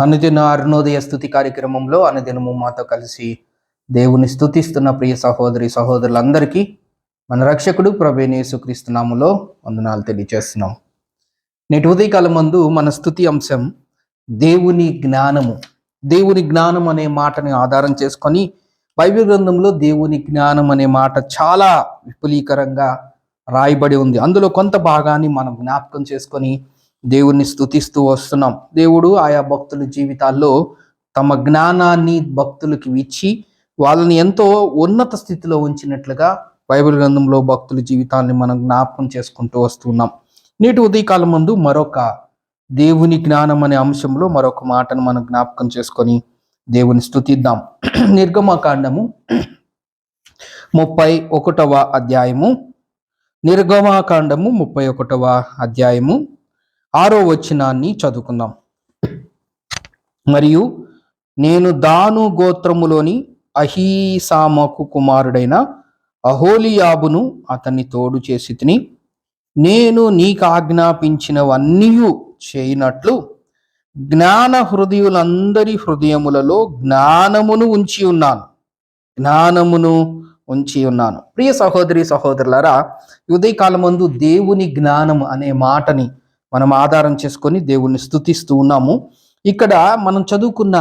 అనుదిన అరుణోదయ స్థుతి కార్యక్రమంలో అనుదినము మాతో కలిసి దేవుని స్థుతిస్తున్న ప్రియ సహోదరి సహోదరులందరికీ మన రక్షకుడు ప్రభేణ వందనాలు తెలియజేస్తున్నాం. నేటి ఉదయకాలం మందు మన స్థుతి అంశం దేవుని జ్ఞానము. దేవుని జ్ఞానం అనే మాటని ఆధారం చేసుకొని బైబిల్ గ్రంథంలో దేవుని జ్ఞానం అనే మాట చాలా విపులీకరంగా రాయబడి ఉంది. అందులో కొంత భాగాన్ని మనం జ్ఞాపకం చేసుకొని దేవుణ్ణి స్తుతిస్తూ వస్తున్నాం. దేవుడు ఆయా భక్తుల జీవితాల్లో తమ జ్ఞానాన్ని భక్తులకి ఇచ్చి వాళ్ళని ఎంతో ఉన్నత స్థితిలో ఉంచినట్లుగా బైబిల్ గ్రంథంలో భక్తుల జీవితాన్ని మనం జ్ఞాపకం చేసుకుంటూ వస్తున్నాం. నేటి ఉదయకాలం ముందు మరొక దేవుని జ్ఞానం అనే అంశంలో మరొక మాటను మనం జ్ఞాపకం చేసుకొని దేవుని స్థుతిద్దాం నిర్గమకాండము ముప్పై ఒకటవ అధ్యాయము. నిర్గమాకాండము ముప్పై ఒకటవ అధ్యాయము. ఆరో వచనాన్ని చదువుకుందాం. మరియు నేను దాను గోత్రములోని అహీసామకు కుమారుడైన అహోలియాబును అతన్ని తోడు చేసి తిని నేను నీకు ఆజ్ఞాపించినవన్నీ చేయనట్లు జ్ఞాన హృదయులందరి హృదయములలో జ్ఞానమును ఉంచి ఉన్నాను. జ్ఞానమును ఉంచి ఉన్నాను. ప్రియ సహోదరి సహోదరులరా ఈ ఉదయకాలం ముందు దేవుని జ్ఞానం అనే మాటని మనం ఆధారం చేసుకొని దేవుణ్ణి స్థుతిస్తూ ఉన్నాము. ఇక్కడ మనం చదువుకున్న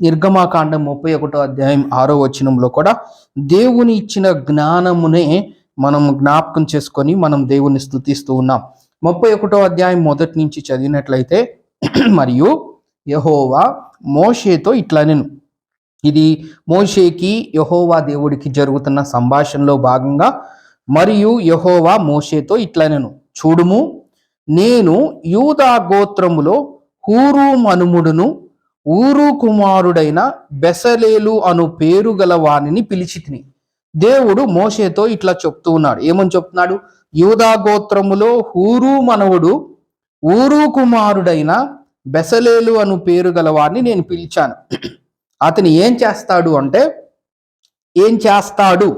నిర్గమాకాండం ముప్పై ఒకటో అధ్యాయం ఆరో వచనంలో కూడా దేవుని ఇచ్చిన జ్ఞానమునే మనం జ్ఞాపకం చేసుకొని మనం దేవుణ్ణి స్థుతిస్తూ ఉన్నాం. ముప్పై ఒకటో అధ్యాయం మొదటి నుంచి చదివినట్లయితే మరియు యహోవా మోషేతో ఇట్లా నేను ఇది మోషేకి యహోవా దేవుడికి జరుగుతున్న సంభాషణలో భాగంగా మరియు యహోవా మోషేతో ఇట్లా నేను చూడుము నేను యూదా గోత్రములో హూరు మనుముడును ఊరు కుమారుడైన బెసలేలు అను పేరు గల వాణిని పిలిచి తిని దేవుడు మోషేతో ఇట్లా చెప్తూ ఉన్నాడు. ఏమని చెప్తున్నాడు? యూదా గోత్రములో హూరు మనవుడు ఊరు కుమారుడైన బెసలేలు అను పేరు గల వారిని నేను పిలిచాను. అతను ఏం చేస్తాడు అంటే ఏం చేస్తాడు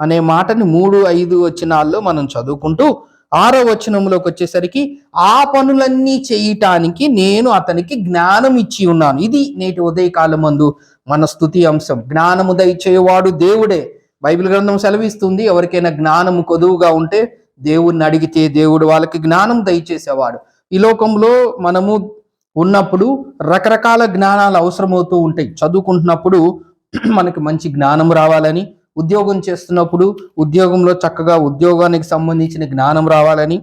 అనే మాటని మూడు ఐదు వచ్చినాల్లో మనం చదువుకుంటూ ఆరో వచనంలోకి వచ్చేసరికి ఆ పనులన్నీ చేయటానికి నేను అతనికి జ్ఞానం ఇచ్చి ఉన్నాను. ఇది నేటి ఉదయకాలం మందు మన స్థుతి అంశం. జ్ఞానము దయచేవాడు దేవుడే. బైబిల్ గ్రంథం సెలవిస్తుంది ఎవరికైనా జ్ఞానము కొదువుగా ఉంటే దేవుణ్ణి అడిగితే దేవుడు వాళ్ళకి జ్ఞానం దయచేసేవాడు. ఈ లోకంలో మనము ఉన్నప్పుడు రకరకాల జ్ఞానాలు అవసరమవుతూ ఉంటాయి. చదువుకుంటున్నప్పుడు మనకి మంచి జ్ఞానం రావాలని ఉద్యోగం చేస్తున్నప్పుడు ఉద్యోగంలో చక్కగా ఉద్యోగానికి సంబంధించిన జ్ఞానం రావాలని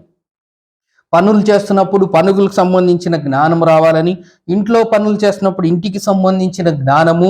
పనులు చేస్తున్నప్పుడు పనులకు సంబంధించిన జ్ఞానం రావాలని ఇంట్లో పనులు చేస్తున్నప్పుడు ఇంటికి సంబంధించిన జ్ఞానము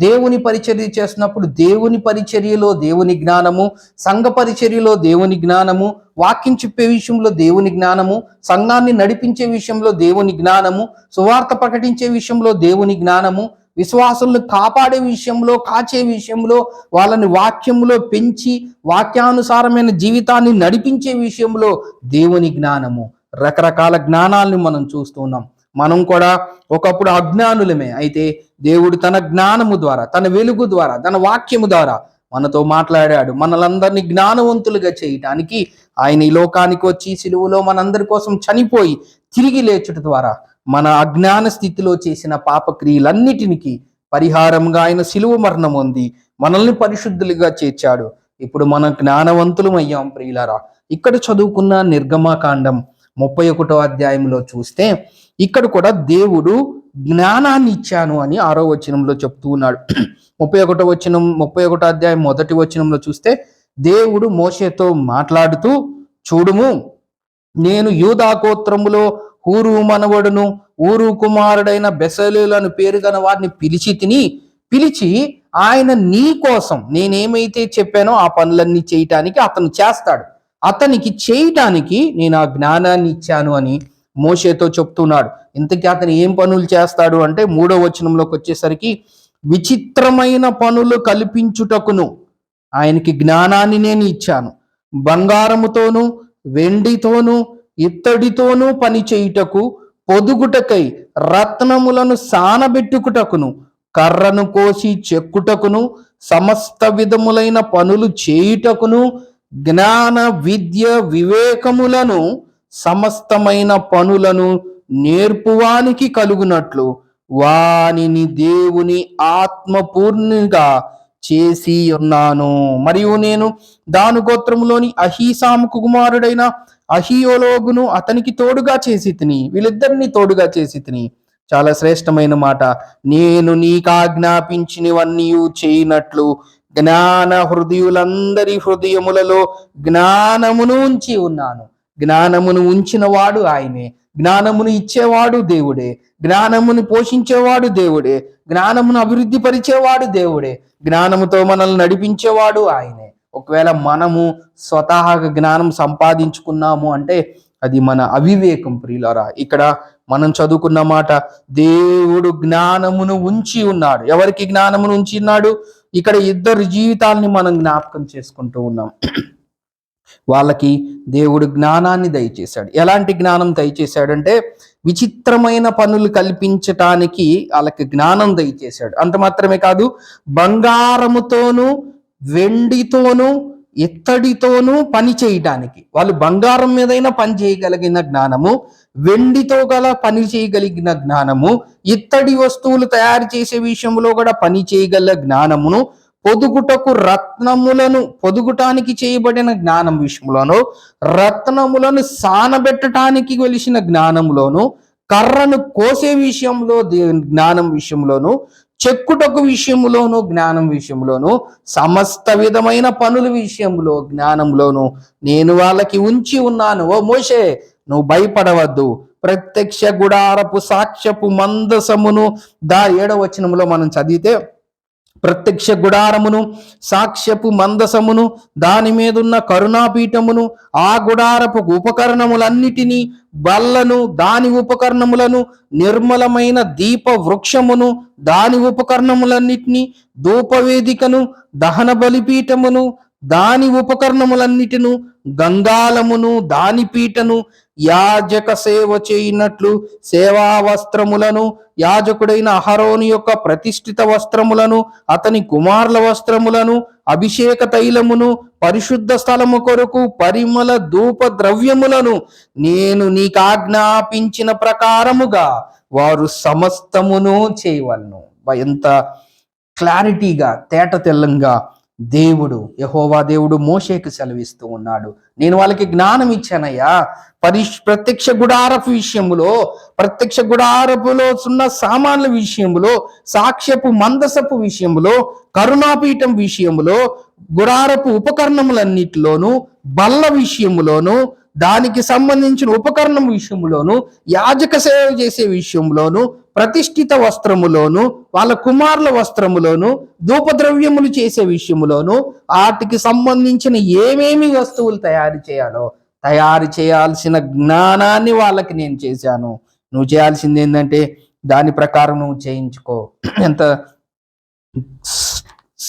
దేవుని పరిచర్య చేస్తున్నప్పుడు దేవుని పరిచర్యలో దేవుని జ్ఞానము సంఘ పరిచర్యలో దేవుని జ్ఞానము వాక్యం చెప్పే విషయంలో దేవుని జ్ఞానము సంఘాన్ని నడిపించే విషయంలో దేవుని జ్ఞానము సువార్త ప్రకటించే విషయంలో దేవుని జ్ఞానము విశ్వాసులను కాపాడే విషయంలో కాచే విషయంలో వాళ్ళని వాక్యంలో పెంచి వాక్యానుసారమైన జీవితాన్ని నడిపించే విషయంలో దేవుని జ్ఞానము. రకరకాల జ్ఞానాలను మనం చూస్తున్నాం మనం కూడా ఒకప్పుడు అజ్ఞానులమే. అయితే దేవుడు తన జ్ఞానము ద్వారా తన వెలుగు ద్వారా తన వాక్యము ద్వారా మనతో మాట్లాడాడు. మనలందరినీ జ్ఞానవంతులుగా చేయటానికి ఆయన ఈ లోకానికి వచ్చి సిలువులో మనందరి కోసం చనిపోయి తిరిగి లేచుట ద్వారా మన అజ్ఞాన స్థితిలో చేసిన పాపక్రియలన్నిటినికి పరిహారంగా ఆయన సిలువ మరణం ఉంది మనల్ని పరిశుద్ధులుగా చేర్చాడు. ఇప్పుడు మనం జ్ఞానవంతులం అయ్యాం ప్రియులారా. ఇక్కడ చదువుకున్న నిర్గమాకాండం ముప్పై ఒకటో అధ్యాయంలో చూస్తే ఇక్కడ కూడా దేవుడు జ్ఞానాన్ని ఇచ్చాను అని ఆరో వచనంలో చెప్తూ ఉన్నాడు. ముప్పై ఒకటో వచనం ముప్పై ఒకటో అధ్యాయం మొదటి వచనంలో చూస్తే దేవుడు మోషేతో మాట్లాడుతూ చూడుము నేను యూదా గోత్రములో ఊరు మనవడును ఊరు కుమారుడైన బెసలులను పేరు గల వారిని పిలిచి తిని పిలిచి ఆయన నీ కోసం నేనేమైతే చెప్పానో ఆ పనులన్నీ చేయటానికి అతను చేస్తాడు. అతనికి చేయటానికి నేను ఆ జ్ఞానాన్ని ఇచ్చాను అని మోషేతో చెప్తున్నాడు. ఇంతకీ అతను ఏం పనులు చేస్తాడు అంటే మూడో వచనంలోకి వచ్చేసరికి విచిత్రమైన పనులు కల్పించుటకును ఆయనకి జ్ఞానాన్ని నేను ఇచ్చాను. బంగారముతోను వెండితోను ఇత్తడితోనూ పని చేయుటకు పొదుగుటకై రత్నములను సానబెట్టుకుటకును కర్రను కోసి చెక్కుటకును సమస్త విధములైన పనులు చేయుటకును జ్ఞాన విద్య వివేకములను సమస్తమైన పనులను నేర్పువానికి కలుగునట్లు వానిని దేవుని ఆత్మపూర్ణిగా చేసి ఉన్నాను మరియు నేను దాను గోత్రములోని అహీసాముకు కుమారుడైన అహియోలోగును అతనికి తోడుగా చేసి తిని వీళ్ళిద్దరిని తోడుగా చేసి తిని. చాలా శ్రేష్టమైన మాట. నేను నీకాజ్ఞాపించినవన్నీ చేయనట్లు జ్ఞాన హృదయులందరి హృదయములలో జ్ఞానమును ఉంచి ఉన్నాను. జ్ఞానమును ఉంచిన వాడు ఆయనే. జ్ఞానమును ఇచ్చేవాడు దేవుడే. జ్ఞానమును పోషించేవాడు దేవుడే. జ్ఞానమును అభివృద్ధి పరిచేవాడు దేవుడే. జ్ఞానముతో మనల్ని నడిపించేవాడు ఆయనే. ఒకవేళ మనము స్వతహాగా జ్ఞానం సంపాదించుకున్నాము అంటే అది మన అవివేకం ప్రియులారా. ఇక్కడ మనం చదువుకున్న మాట దేవుడు జ్ఞానమును ఉంచి ఉన్నాడు. ఎవరికి జ్ఞానమును ఉంచి ఉన్నాడు? ఇక్కడ ఇద్దరు జీవితాల్ని మనం జ్ఞాపకం చేసుకుంటూ ఉన్నాం. వాళ్ళకి దేవుడు జ్ఞానాన్ని దయచేశాడు. ఎలాంటి జ్ఞానం దయచేశాడంటే విచిత్రమైన పనులు కల్పించటానికి వాళ్ళకి జ్ఞానం దయచేశాడు. అంత మాత్రమే కాదు బంగారముతోనూ వెండితోనూ ఇత్తడితోనూ పని చేయడానికి వాళ్ళు బంగారం మీదైనా పని చేయగలిగిన జ్ఞానము వెండితో గల పని చేయగలిగిన జ్ఞానము ఇత్తడి వస్తువులు తయారు చేసే విషయంలో కూడా పని చేయగల జ్ఞానమును పొదుగుటకు రత్నములను పొదుగుటానికి చేయబడిన జ్ఞానం విషయంలోను రత్నములను సానబెట్టడానికి వెలిసిన జ్ఞానంలోను కర్రను కోసే విషయంలో జ్ఞానం విషయంలోను చెక్కుటకు విషయంలోను జ్ఞానం విషయంలోను సమస్త విధమైన పనుల విషయంలో జ్ఞానంలోను నేను వాళ్ళకి ఉంచి ఉన్నాను. ఓ మోషే నువ్వు భయపడవద్దు. ప్రత్యక్ష గుడారపు సాక్ష్యపు మందసమును దా ఏడవచనంలో మనం చదివితే ప్రత్యక్ష గుడారమును సాక్ష్యపు మందసమును దాని మీదున్న కరుణాపీఠమును ఆ గుడారపు ఉపకరణములన్నిటినీ బల్లను దాని ఉపకరణములను నిర్మలమైన దీప వృక్షమును దాని ఉపకరణములన్నిటినీ ధూపవేదికను దహన బలిపీఠమును దాని ఉపకరణములన్నిటిను గంగాలమును దాని పీటను యాజక సేవ చేయనట్లు సేవా వస్త్రములను యాజకుడైన అహరోని యొక్క ప్రతిష్ఠిత వస్త్రములను అతని కుమారుల వస్త్రములను అభిషేక తైలమును పరిశుద్ధ స్థలము కొరకు పరిమళ ధూప ద్రవ్యములను నేను నీకు ఆజ్ఞాపించిన ప్రకారముగా వారు సమస్తమును చేయవలను. ఎంత క్లారిటీగా తేట తెల్లంగా దేవుడు యహోవా దేవుడు మోషేకు సెలవిస్తూ ఉన్నాడు. నేను వాళ్ళకి జ్ఞానం ఇచ్చానయ్యా. పరిష్ ప్రత్యక్ష గుడారపు విషయంలో ప్రత్యక్ష గుడారపులో ఉన్న సామాన్ల విషయంలో సాక్ష్యపు మందసపు విషయంలో కరుణాపీఠం విషయములో గుడారపు ఉపకరణములన్నిటిలోనూ బల్ల విషయములోను దానికి సంబంధించిన ఉపకరణం విషయంలోను యాజక సేవ చేసే విషయంలోను ప్రతిష్ఠిత వస్త్రములోను వాళ్ళ కుమారుల వస్త్రములోను ధూపద్రవ్యములు చేసే విషయములోను వాటికి సంబంధించిన ఏమేమి వస్తువులు తయారు చేయాలో తయారు చేయాల్సిన జ్ఞానాన్ని వాళ్ళకి నేను చేశాను. నువ్వు చేయాల్సింది ఏంటంటే దాని ప్రకారం నువ్వు చేయించుకో. ఎంత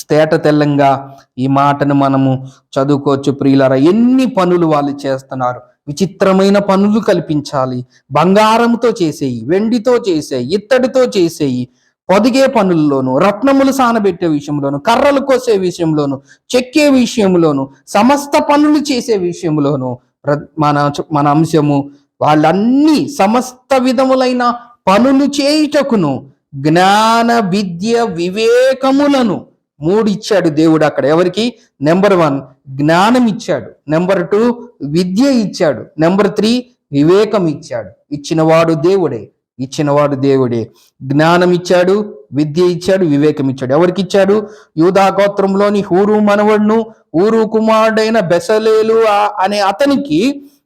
తేట తెల్లంగా ఈ మాటను మనము చదువుకోవచ్చు ప్రియులరా. ఎన్ని పనులు వాళ్ళు చేస్తున్నారు. విచిత్రమైన పనులు కల్పించాలి. బంగారంతో చేసేయి వెండితో చేసేయి ఇత్తడితో చేసేయి. పొదిగే పనుల్లోను రత్నములు సానబెట్టే విషయంలోను కర్రలు కోసే విషయంలోను చెక్కే విషయంలోను సమస్త పనులు చేసే విషయంలోను ప్ర- మన మన అంశము వాళ్ళన్నీ సమస్త విధములైన పనులు చేయుటకును జ్ఞాన విద్య వివేకములను మూడు ఇచ్చాడు దేవుడు అక్కడ. ఎవరికి? నెంబర్ వన్ జ్ఞానం ఇచ్చాడు. నెంబర్ టూ విద్య ఇచ్చాడు. నెంబర్ త్రీ వివేకం ఇచ్చాడు. ఇచ్చినవాడు దేవుడే. ఇచ్చినవాడు దేవుడే. జ్ఞానం ఇచ్చాడు విద్య ఇచ్చాడు వివేకం ఇచ్చాడు. ఎవరికి ఇచ్చాడు? యూదా గోత్రంలోని హూరు మనవడును ఊరు కుమారుడైన బెసలేలు అనే అతనికి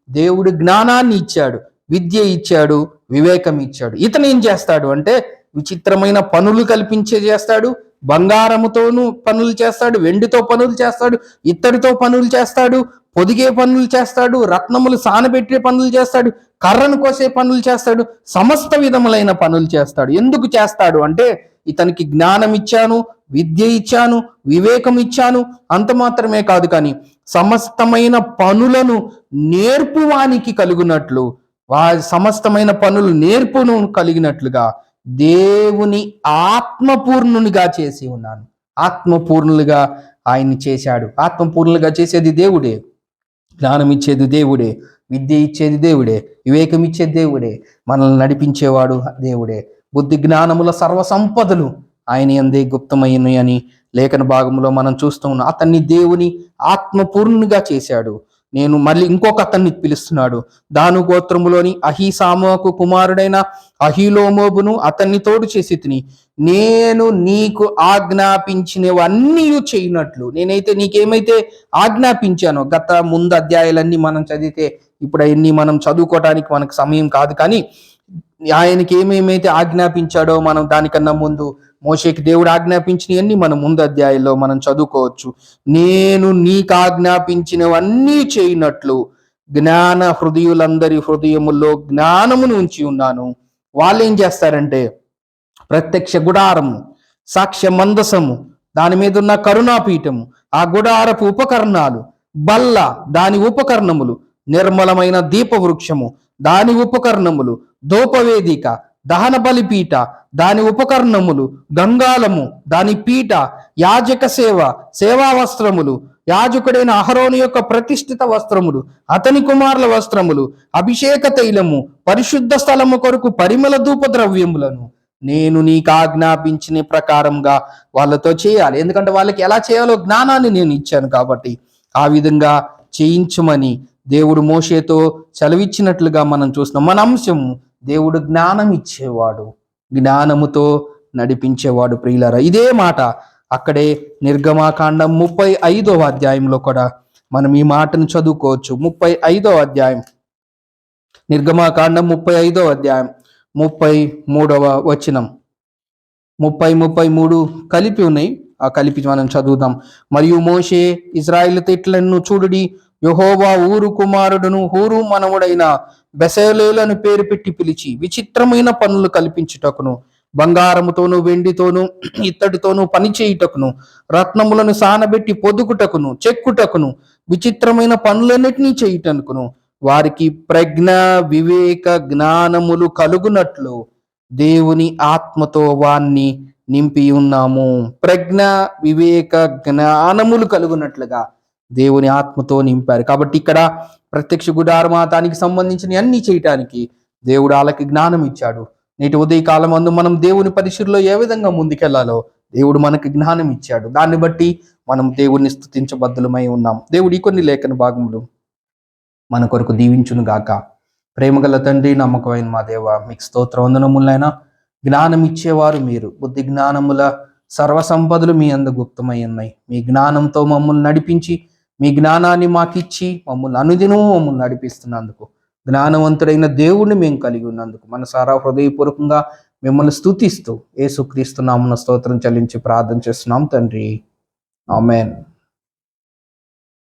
దేవుడు జ్ఞానాన్ని ఇచ్చాడు విద్య ఇచ్చాడు వివేకం ఇచ్చాడు. ఇతను ఏం చేస్తాడు అంటే విచిత్రమైన పనులు కల్పించే చేస్తాడు బంగారముతోనూ పనులు చేస్తాడు వెండితో పనులు చేస్తాడు ఇత్తడితో పనులు చేస్తాడు పొదిగే పనులు చేస్తాడు రత్నములు సానబెట్టే పనులు చేస్తాడు కర్రను కోసే పనులు చేస్తాడు సమస్త విధములైన పనులు చేస్తాడు. ఎందుకు చేస్తాడు అంటే ఇతనికి జ్ఞానం ఇచ్చాను విద్య ఇచ్చాను వివేకం ఇచ్చాను అంత మాత్రమే కాదు కానీ సమస్తమైన పనులను నేర్పువానికి కలుగునట్లు వా సమస్తమైన పనులు నేర్పును కలిగినట్లుగా దేవుని ఆత్మపూర్ణునిగా చేసి ఉన్నాను. ఆత్మపూర్ణులుగా ఆయన్ని చేశాడు. ఆత్మపూర్ణులుగా చేసేది దేవుడే. జ్ఞానం ఇచ్చేది దేవుడే. విద్య ఇచ్చేది దేవుడే. వివేకం ఇచ్చేది దేవుడే. మనల్ని నడిపించేవాడు దేవుడే. బుద్ధి జ్ఞానముల సర్వ సంపదలు ఆయన ఎందే గుప్తమైనవి అని లేఖన భాగంలో మనం చూస్తూ ఉన్నాం. అతన్ని దేవుని ఆత్మపూర్ణునిగా చేశాడు. నేను మళ్ళీ ఇంకొక అతన్ని పిలుస్తున్నాడు. దాను గోత్రములోని అహీసామకు కుమారుడైన అహిలోమోబును అతన్ని తోడు చేసి తిని నేను నీకు ఆజ్ఞాపించినవన్నీ చేయనట్లు. నేనైతే నీకేమైతే ఆజ్ఞాపించానో గత ముందు అధ్యాయాలన్నీ మనం చదివితే ఇప్పుడు అవన్నీ మనం చదువుకోవడానికి మనకు సమయం కాదు కానీ ఆయనకి ఏమేమైతే ఆజ్ఞాపించాడో మనం దానికన్నా ముందు మోషేకి దేవుడు ఆజ్ఞాపించినవన్నీ మనం ముందు అధ్యాయంలో మనం చదువుకోవచ్చు. నేను నీకు ఆజ్ఞాపించినవన్నీ చేయనట్లు జ్ఞాన హృదయులందరి హృదయముల్లో జ్ఞానమును ఉంచి ఉన్నాను. వాళ్ళు ఏం చేస్తారంటే ప్రత్యక్ష గుడారము సాక్ష్య మందసము దాని మీద ఉన్న కరుణాపీఠము ఆ గుడారపు ఉపకరణాలు బల్ల దాని ఉపకరణములు నిర్మలమైన దీపవృక్షము దాని ఉపకరణములు ధూపవేదిక దహన బలిపీట దాని ఉపకరణములు గంగాలము దాని పీఠ యాజక సేవ సేవా వస్త్రములు యాజకుడైన అహరోని యొక్క ప్రతిష్ఠిత వస్త్రములు అతని కుమారుల వస్త్రములు అభిషేక తైలము పరిశుద్ధ స్థలము కొరకు పరిమళ ధూప ద్రవ్యములను నేను నీకు ఆజ్ఞాపించిన ప్రకారంగా వాళ్ళతో చేయాలి. ఎందుకంటే వాళ్ళకి ఎలా చేయాలో జ్ఞానాన్ని నేను ఇచ్చాను కాబట్టి ఆ విధంగా చేయించమని దేవుడు మోషేతో సెలవిచ్చినట్లుగా మనం చూస్తున్నాం. మన అంశము దేవుడు జ్ఞానం ఇచ్చేవాడు జ్ఞానముతో నడిపించేవాడు ప్రియులరా. ఇదే మాట అక్కడే నిర్గమాకాండం ముప్పై ఐదవ అధ్యాయంలో కూడా మనం ఈ మాటను చదువుకోవచ్చు. ముప్పై ఐదవ అధ్యాయం. నిర్గమాకాండం ముప్పై ఐదవ అధ్యాయం ముప్పై మూడవ వచనం. ముప్పై ముప్పై మూడు కలిపి ఉన్నాయి. ఆ కలిపి మనం చదువుదాం. మరియు మోషే ఇజ్రాయిల్ తిట్లను చూడుడి యహోవా ఊరు కుమారుడును ఊరు మనవుడైన బెసలేలను పేరు పెట్టి పిలిచి విచిత్రమైన పనులు కల్పించుటకును బంగారముతోను వెండితోను ఇత్తడితోను పని చేయుటకును రత్నములను సానబెట్టి పొదుకుటకును చెక్కుటకును విచిత్రమైన పనులన్నిటినీ చేయుటకును వారికి ప్రజ్ఞ వివేక జ్ఞానములు కలుగునట్లు దేవుని ఆత్మతో వాన్ని నింపి ఉన్నాము ప్రజ్ఞ వివేక జ్ఞానములు కలుగునట్లుగా దేవుని ఆత్మతో నింపారు. కాబట్టి ఇక్కడ ప్రత్యక్ష గుడారమాతానికి సంబంధించిన అన్ని చేయటానికి దేవుడు వాళ్ళకి జ్ఞానం ఇచ్చాడు. నేటి ఉదయకాలం అందు మనం దేవుని పరిశీలిలో ఏ విధంగా ముందుకెళ్ళాలో దేవుడు మనకి జ్ఞానం ఇచ్చాడు. దాన్ని బట్టి మనం దేవుడిని స్థుతించబద్ధులమై ఉన్నాం. దేవుడి కొన్ని లేఖన భాగములు మన కొరకు దీవించును గాక. ప్రేమగల తండ్రి నమ్మకమైన మా దేవ మీకు స్తోత్ర వందనములైనా జ్ఞానం ఇచ్చేవారు మీరు. బుద్ధి జ్ఞానముల సర్వసంపదలు మీ అందు గుప్తమై ఉన్నాయి. మీ జ్ఞానంతో మమ్మల్ని నడిపించి మీ జ్ఞానాన్ని మాకిచ్చి మమ్మల్ని అనుదినము మమ్మల్ని నడిపిస్తున్నందుకు జ్ఞానవంతుడైన దేవుణ్ణి మేము కలిగి ఉన్నందుకు మనసారా హృదయపూర్వకంగా మిమ్మల్ని స్థుతిస్తూ ఏసుక్రీస్తు నామన స్తోత్రం చెల్లించి ప్రార్థన చేస్తున్నాం తండ్రి. ఆమెన్.